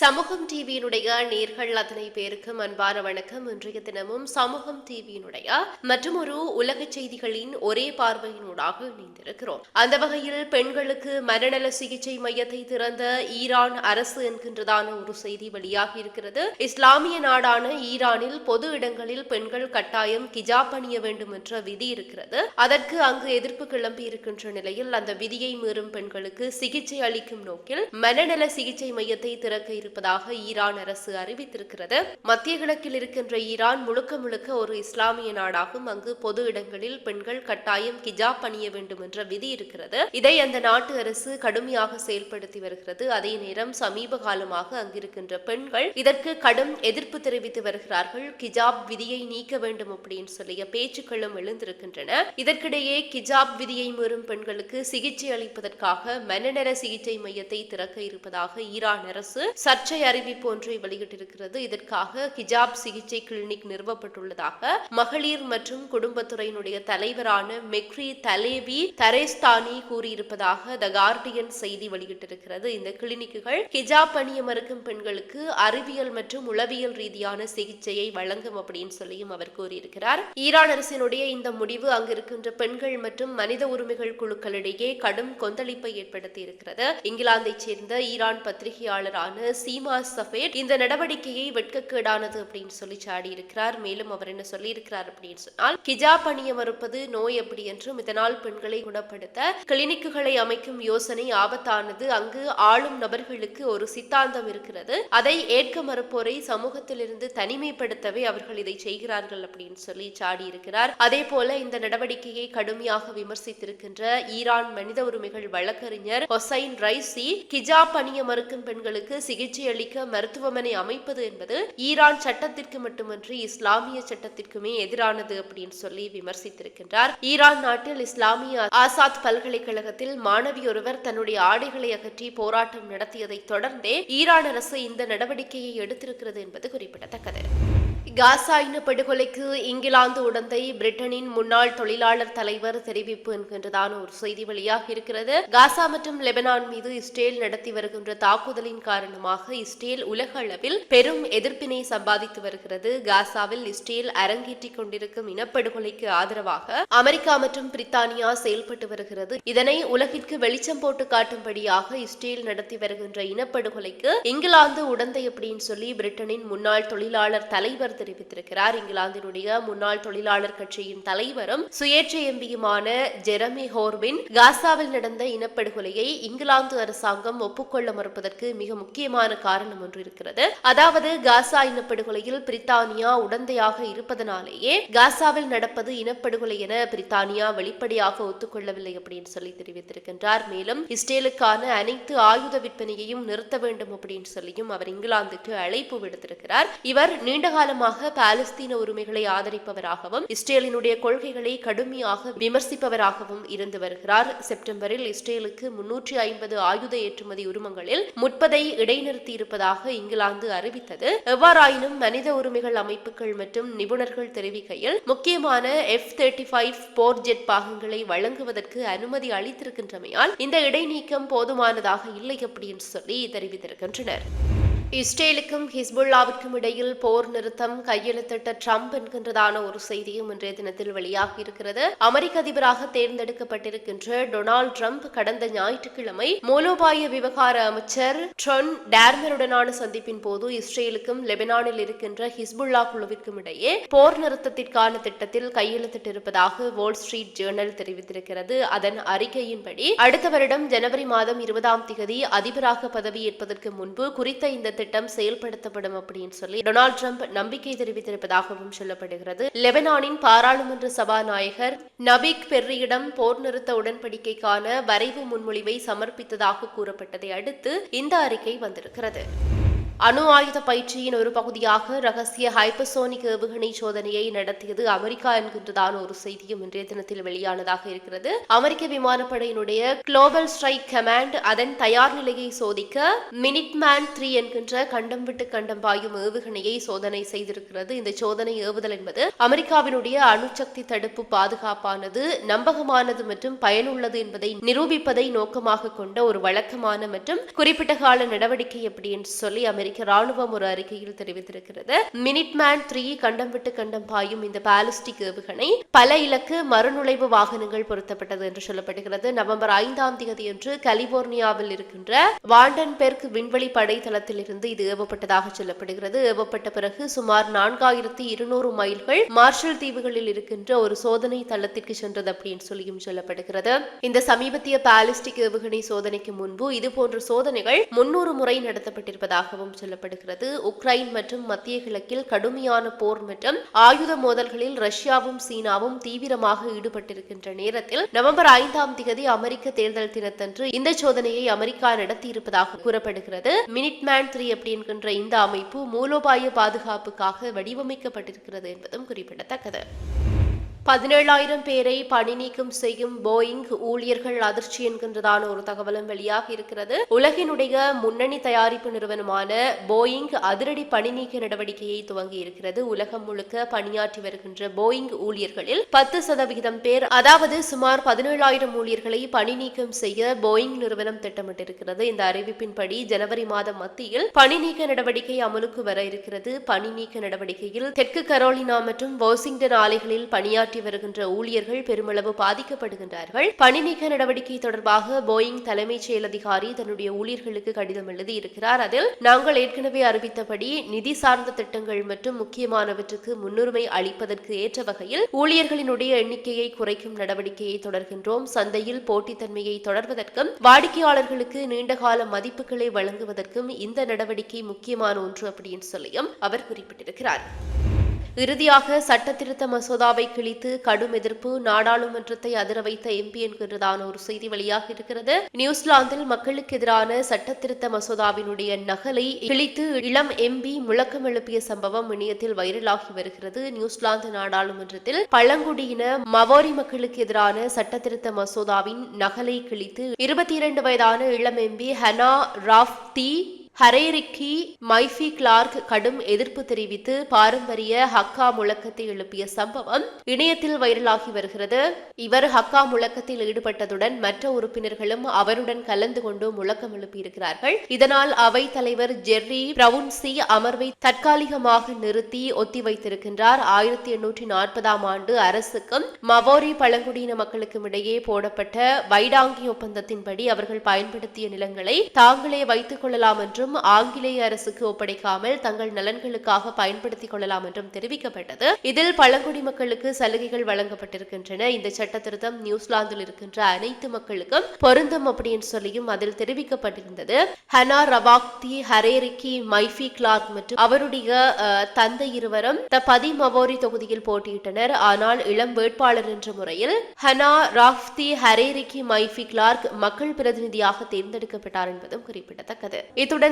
சமூகம் டிவியினுடைய நேர்கள் அத்தனை பேருக்கும் அன்பான வணக்கம். இன்றைய தினமும் சமூகம் டிவியினுடைய மற்றும் ஒரு உலக செய்திகளின் ஒரே பார்வையினூடாக இணைந்திருக்கிறோம். அந்த வகையில் பெண்களுக்கு மனநல சிகிச்சை மையத்தை திறந்த ஈரான் அரசு என்கின்றதான ஒரு செய்தி வெளியாகி இருக்கிறது. இஸ்லாமிய நாடான ஈரானில் பொது இடங்களில் பெண்கள் கட்டாயம் கிஜாப் அணிய வேண்டும் என்ற விதி இருக்கிறது. அதற்கு அங்கு எதிர்ப்பு கிளம்பி இருக்கின்ற நிலையில் அந்த விதியை மீறும் பெண்களுக்கு சிகிச்சை அளிக்கும் நோக்கில் மனநல சிகிச்சை மையத்தை திறக்க இருப்பதாக ஈரான் அரசு அறிவித்திருக்கிறது. மத்திய கிழக்கில் இருக்கின்ற ஈரான் முழுக்க முழுக்க ஒரு இஸ்லாமிய நாடாகும். அங்கு பொது இடங்களில் பெண்கள் கட்டாயம் கிஜாப் அணிய வேண்டும் என்ற விதி இருக்கிறது. இதை அந்த நாட்டு அரசு கடுமையாக செயல்படுத்தி வருகிறது. அதே நேரம் சமீப காலமாக அங்கிருக்கின்ற பெண்கள் இதற்கு கடும் எதிர்ப்பு தெரிவித்து வருகிறார்கள். கிஜாப் விதியை நீக்க வேண்டும் அப்படின்னு சொல்லிய பேச்சுக்களும் எழுந்திருக்கின்றன. இதற்கிடையே கிஜாப் விதியை மீறும் பெண்களுக்கு சிகிச்சை அளிப்பதற்காக மனநல சிகிச்சை மையத்தை திறக்க இருப்பதாக ஈரான் அரசு சர்ச்சை அறிவிப்பு ஒன்றை வெளியிட்டிருக்கிறது. இதற்காக ஹிஜாப் சிகிச்சை கிளினிக் நிறுவப்பட்டுள்ளதாக மகளிர் மற்றும் குடும்பத்துறையினுடைய தலைவரான மெக்ரி தலேவி தரேஸ்தானி கூறியிருப்பதாக த கார்டியன் செய்தி வெளியிட்டிருக்கிறது. இந்த கிளினிக்குகள் ஹிஜாப் அணிய மறுக்கும் பெண்களுக்கு அறிவியல் மற்றும் உளவியல் ரீதியான சிகிச்சையை வழங்கும் அப்படின்னு சொல்லியும் அவர் கூறியிருக்கிறார். ஈரான் அரசினுடைய இந்த முடிவு அங்கிருக்கின்ற பெண்கள் மற்றும் மனித உரிமைகள் குழுக்களிடையே கடும் கொந்தளிப்பை ஏற்படுத்தி இருக்கிறது இங்கிலாந்தைச் சேர்ந்த ஈரான் பத்திரிகையாளரான சீமா சஃபேட் இந்த நடவடிக்கையை வெட்கக்கேடானது அப்படின்னு சொல்லி சாடி இருக்கிறார் மேலும் அவர் என்ன சொல்லியிருக்கிறார் அப்படின்னு சொன்னால் கிஜாப் அணிய மறுப்பது நோய் எப்படி என்றும் இதனால் பெண்களை குணப்படுத்த கிளினிக்குகளை அமைக்கும் யோசனை ஆபத்தானது. அங்கு ஆளும் நபர்களுக்கு ஒரு சித்தாந்தம் இருக்கிறது. அதை ஏற்க மறுப்போரை சமூகத்திலிருந்து தனிமைப்படுத்தவே அவர்கள் இதை செய்கிறார்கள் அப்படின்னு சொல்லி சாடி இருக்கிறார் அதே போல இந்த நடவடிக்கையை கடுமையாக விமர்சித்திருக்கின்ற ஈரான் மனித உரிமைகள் வழக்கறிஞர் ஹொசைன் ரைசி கிஜா அணிய மறுக்கும் பெண்களுக்கு சிகிச்சை அளிக்க மருத்துவமனை அமைப்பது என்பது ஈரான் சட்டத்திற்கு மட்டுமன்றி இஸ்லாமிய சட்டத்திற்குமே எதிரானது அப்படின்னு சொல்லி விமர்சித்திருக்கின்றார். ஈரான் நாட்டில் இஸ்லாமிய ஆசாத் பல்கலைக்கழகத்தில் மாணவி ஒருவர் தன்னுடைய ஆடைகளை அகற்றி போராட்டம் நடத்தியதை தொடர்ந்தே ஈரான் அரசு இந்த நடவடிக்கையை எடுத்திருக்கிறது என்பது குறிப்பிடத்தக்கது. காசா இன படுகொலைக்கு இங்கிலாந்து உடந்தை பிரிட்டனின் முன்னாள் தொழிலாளர் தலைவர் தெரிவிப்பு என்கின்றதான ஒரு செய்தி வெளியாக இருக்கிறது. காசா மற்றும் லெபனான் மீது இஸ்ரேல் நடத்தி வருகின்ற தாக்குதலின் காரணமாக இஸ்ரேல் உலக அளவில் பெரும் எதிர்ப்பினை சம்பாதித்து வருகிறது. காசாவில் இஸ்ரேல் அரங்கேற்றிக் கொண்டிருக்கும் இனப்படுகொலைக்கு ஆதரவாக அமெரிக்கா மற்றும் பிரித்தானியா செயல்பட்டு வருகிறது. இதனை உலகிற்கு வெளிச்சம் போட்டு காட்டும்படியாக இஸ்ரேல் நடத்தி வருகின்ற இனப்படுகொலைக்கு இங்கிலாந்து உடந்தை அப்படின்னு சொல்லி பிரிட்டனின் முன்னாள் தொழிலாளர் தலைவர் தெரிவித்திருக்கிறார். இங்கிலாந்தினுடைய முன்னாள் தொழிலாளர் கட்சியின் தலைவரும் சுயேட்சை எம்பியுமான ஜெரமி ஹோர்பின் காசாவில் நடந்த இனப்படுகொலையை இங்கிலாந்து அரசாங்கம் ஒப்புக்கொள்ள மறுப்பதற்கு மிக முக்கியமான காரணம் ஒன்று இருக்கிறது. அதாவது காசா இனப்படுகொலையில் பிரித்தானியா உடந்தையாக இருப்பதனாலேயே காசாவில் நடப்பது இனப்படுகொலை என பிரித்தானியா வெளிப்படையாக ஒத்துக்கொள்ளவில்லை அப்படின்னு சொல்லி தெரிவித்திருக்கின்றார். மேலும் இஸ்ரேலுக்கான அனைத்து ஆயுத விற்பனையையும் நிறுத்த வேண்டும் அப்படின்னு சொல்லியும் அவர் இங்கிலாந்துக்கு அழைப்பு விடுத்திருக்கிறார். இவர் நீண்டகாலமாக கடுமையாக பாலஸ்தீன உரிமைகளை ஆதரிப்பவராகவும் இஸ்ரேலினுடைய கொள்கைகளை கடுமையாக விமர்சிப்பவராகவும் இருந்து வருகிறார். செப்டம்பரில் இஸ்ரேலுக்கு முன்னூற்றி ஐம்பது ஆயுத ஏற்றுமதி உரிமங்களில் முப்பதை இடைநிறுத்தி இருப்பதாக இங்கிலாந்து அறிவித்தது. எவ்வாறாயினும் மனித உரிமைகள் அமைப்புகள் மற்றும் நிபுணர்கள் தெரிவிக்கையில் முக்கியமான எஃப் தேர்ட்டி ஃபைவ் போர் ஜெட் பாகங்களை வழங்குவதற்கு அனுமதி அளித்திருக்கின்றமையால் இந்த இடைநீக்கம் போதுமானதாக இல்லை அப்படின்னு சொல்லி தெரிவித்திருக்கின்றனர். இஸ்ரேலுக்கும் ஹிஸ்புல்லாவிற்கும் இடையில் போர் நிறுத்தம் கையெழுத்திட்ட ட்ரம்ப் என்கின்றதான ஒரு செய்தியும் இன்றைய தினத்தில் வெளியாகி இருக்கிறது. அமெரிக்க அதிபராக தேர்ந்தெடுக்கப்பட்டிருக்கின்ற டொனால்டு ட்ரம்ப் கடந்த ஞாயிற்றுக்கிழமை மூலோபாய விவகார அமைச்சர் ட்ரொன் டேர்மருடனான சந்திப்பின் போது இஸ்ரேலுக்கும் லெபனானில் இருக்கின்ற ஹிஸ்புல்லா குழுவிற்கும் இடையே போர் நிறுத்தத்திற்கான திட்டத்தில் கையெழுத்திட்டிருப்பதாக வால் ஸ்ட்ரீட் ஜேர்னல் தெரிவித்திருக்கிறது. அதன் அறிக்கையின்படி அடுத்த வருடம் ஜனவரி மாதம் இருபதாம் திகதி அதிபராக பதவியேற்பதற்கு முன்பு குறித்த இந்த திட்டம் செயல்படுத்தப்படும் அப்படின்னு சொல்லி டொனால்டு ட்ரம்ப் நம்பிக்கை தெரிவித்திருப்பதாகவும் சொல்லப்படுகிறது. லெபனானின் பாராளுமன்ற சபாநாயகர் நபிக் பெர்ரியிடம் போர் நிறுத்த உடன்படிக்கைக்கான வரைவு முன்மொழிவை சமர்ப்பித்ததாக கூறப்பட்டதை அடுத்து இந்த அறிக்கை வந்திருக்கிறது. அணு ஆயுத பயிற்சியின் ஒரு பகுதியாக ரகசிய ஹைப்பசோனிக் ஏவுகணை சோதனையை நடத்தியது அமெரிக்கா என்கின்றதான ஒரு செய்தியும் இன்றைய தினத்தில் வெளியானதாக இருக்கிறது. அமெரிக்க விமானப்படையினுடைய குளோபல் ஸ்ட்ரைக் கமாண்ட் அதன் தயார் நிலையை சோதிக்க மினிட்மேன் த்ரீ என்கின்ற கண்டம் விட்டு கண்டம் பாயும் ஏவுகணையை சோதனை செய்திருக்கிறது. இந்த சோதனை ஏவுதல் என்பது அமெரிக்காவினுடைய அணுசக்தி தடுப்பு பாதுகாப்பானது நம்பகமானது மற்றும் பயனுள்ளது என்பதை நிரூபிப்பதை நோக்கமாக கொண்ட ஒரு வழக்கமான மற்றும் குறிப்பிட்ட கால நடவடிக்கை எப்படி என்று சொல்லி அமெரிக்க அமெரிக்க ராணுவம் ஒரு அறிக்கையில் தெரிவித்திருக்கிறது. மினிட்மேன் த்ரீ கண்டம் விட்டு கண்டம் பாயும் இந்த பாலிஸ்டிக் ஏவுகணை பல இலக்கு மறுநுழைவு வாகனங்கள் பொருத்தப்பட்டது என்று சொல்லப்படுகிறது. நவம்பர் ஐந்தாம் தேதி தேதியன்று கலிபோர்னியாவில் இருக்கின்ற வாண்டன்பெர்க் விண்வெளி படை தளத்திலிருந்து இது ஏவப்பட்டதாக சொல்லப்படுகிறது. ஏவப்பட்ட பிறகு சுமார் நான்காயிரத்தி இருநூறு மைல்கள் மார்ஷல் தீவுகளில் இருக்கின்ற ஒரு சோதனை தளத்திற்கு சென்றது அப்படின்னு சொல்லியும் சொல்லப்படுகிறது. இந்த சமீபத்திய பாலிஸ்டிக் ஏவுகணை சோதனைக்கு முன்பு இதுபோன்ற சோதனைகள் முன்னூறு முறை நடத்தப்பட்டிருப்பதாகவும் சொல்லப்படுகிறது. உக்ரைன் மற்றும் மத்திய கிழக்கில் கடுமையான போர் மற்றும் ஆயுத மோதல்களில் ரஷ்யாவும் சீனாவும் தீவிரமாக ஈடுபட்டிருக்கின்ற நேரத்தில் நவம்பர் ஐந்தாம் தேதி அமெரிக்க தேர்தல் தினத்தன்று இந்த சோதனையை அமெரிக்கா நடத்தியிருப்பதாக கூறப்படுகிறது. மினிட்மேன் த்ரீ அப்படி என்கின்ற இந்த அமைப்பு மூலோபாய பாதுகாப்புக்காக வடிவமைக்கப்பட்டிருக்கிறது என்பதும் குறிப்பிடத்தக்கது. பதினேழாயிரம் பேரை பணி நீக்கம் செய்யும் போயிங் ஊழியர்கள் அதிர்ச்சி என்கின்றதான ஒரு தகவலும் வெளியாக இருக்கிறது. உலகினுடைய முன்னணி தயாரிப்பு நிறுவனமான போயிங் அதிரடி பணி நீக்க நடவடிக்கையை துவங்கி இருக்கிறது. உலகம் முழுக்க பணியாற்றி வருகின்ற போயிங் ஊழியர்களில் பத்து சதவிகிதம் பேர் அதாவது சுமார் பதினேழாயிரம் ஊழியர்களை பணி நீக்கம் செய்ய போயிங் நிறுவனம் திட்டமிட்டிருக்கிறது. இந்த அறிவிப்பின்படி ஜனவரி மாதம் மத்தியில் பணி நீக்க நடவடிக்கை அமலுக்கு வர இருக்கிறது. பணி நீக்க நடவடிக்கையில் தெற்கு கரோலினா மற்றும் வாஷிங்டன் ஆலைகளில் பணியாற்றி பணியாற்றி வருகின்ற ஊழியர்கள் பெருமளவு பாதிக்கப்படுகின்றார்கள். பணி நீக்க நடவடிக்கை தொடர்பாக போயிங் தலைமைச் செயல் அதிகாரி தன்னுடைய ஊழியர்களுக்கு கடிதம் எழுதி இருக்கிறார். அதில் நாங்கள் ஏற்கனவே அறிவித்தபடி நிதி சார்ந்த திட்டங்கள் மற்றும் முக்கியமானவற்றுக்கு முன்னுரிமை அளிப்பதற்கு ஏற்ற வகையில் ஊழியர்களினுடைய எண்ணிக்கையை குறைக்கும் நடவடிக்கையை தொடர்கின்றோம். சந்தையில் போட்டித்தன்மையை தொடர்வதற்கும் வாடிக்கையாளர்களுக்கு நீண்டகால மதிப்புகளை வழங்குவதற்கும் இந்த நடவடிக்கை முக்கியமான ஒன்று அப்படின்னு சொல்லியும் அவர் குறிப்பிட்டிருக்கிறார். இறுதியாக சட்டத்திருத்த மசோதாவை கிழித்து கடும் எதிர்ப்பு நாடாளுமன்றத்தை அதிர வைத்த எம்பி என்கின்றதான ஒரு செய்தி வெளியாக இருக்கிறது. நியூசிலாந்தில் மக்களுக்கு எதிரான சட்டத்திருத்த மசோதாவினுடைய நகலை கிழித்து இளம் எம்பி முழக்கம் எழுப்பிய சம்பவம் இணையத்தில் வைரலாகி வருகிறது. நியூசிலாந்து நாடாளுமன்றத்தில் பழங்குடியின மவோரி மக்களுக்கு எதிரான சட்டத்திருத்த மசோதாவின் நகலை கிழித்து இருபத்தி இரண்டு வயதான இளம் எம்பி ஹனா ராஃப்தி ஹரேரிக்கி மைஃபி கிளார்க் கடும் எதிர்ப்பு தெரிவித்து பாரம்பரிய ஹக்கா முழக்கத்தை எழுப்பிய சம்பவம் இணையத்தில் வைரலாகி வருகிறது. இவர் ஹக்கா முழக்கத்தில் ஈடுபட்டதுடன் மற்ற உறுப்பினர்களும் அவருடன் கலந்து கொண்டு முழக்கம் எழுப்பியிருக்கிறார்கள். இதனால் அவை தலைவர் ஜெர்ரி பிரவுன்சி அமர்வை தற்காலிகமாக நிறுத்தி ஒத்திவைத்திருக்கின்றார் ஆயிரத்தி எண்ணூற்றி நாற்பதாம் ஆண்டு அரசுக்கும் மவோரி பழங்குடியின மக்களுக்கும் இடையே போடப்பட்ட வைடாங்கி ஒப்பந்தத்தின்படி அவர்கள் பயன்படுத்திய நிலங்களை தாங்களே வைத்துக் கொள்ளலாம் என்றும் என்றும் ஆங்கிலேய அரசுக்கு ஒப்படைக்காமல் தங்கள் நலன்களுக்காக பயன்படுத்திக் கொள்ளலாம் என்றும் தெரிவிக்கப்பட்டது. இதில் பழங்குடி மக்களுக்கு சலுகைகள் வழங்கப்பட்டிருக்கின்றன. இந்த சட்ட திருத்தம் நியூசிலாந்தில் இருக்கின்ற அனைத்து மக்களுக்கும் பொருந்தும் அப்படின்னு சொல்லியும் அதில் தெரிவிக்கப்பட்டிருந்தது. ஹனா ரபாக்தி ஹரேரிக்கி மைஃபி கிளார்க் மற்றும் அவருடைய தந்தை இருவரும் த பதி மவோரி தொகுதியில் போட்டியிட்டனர். ஆனால் இளம் வேட்பாளர் என்ற முறையில் ஹனா ராஃப்தி ஹரேரிக்கி மைஃபி கிளார்க் மக்கள் பிரதிநிதியாக தேர்ந்தெடுக்கப்பட்டார் என்பதும் குறிப்பிடத்தக்கது. இத்துடன்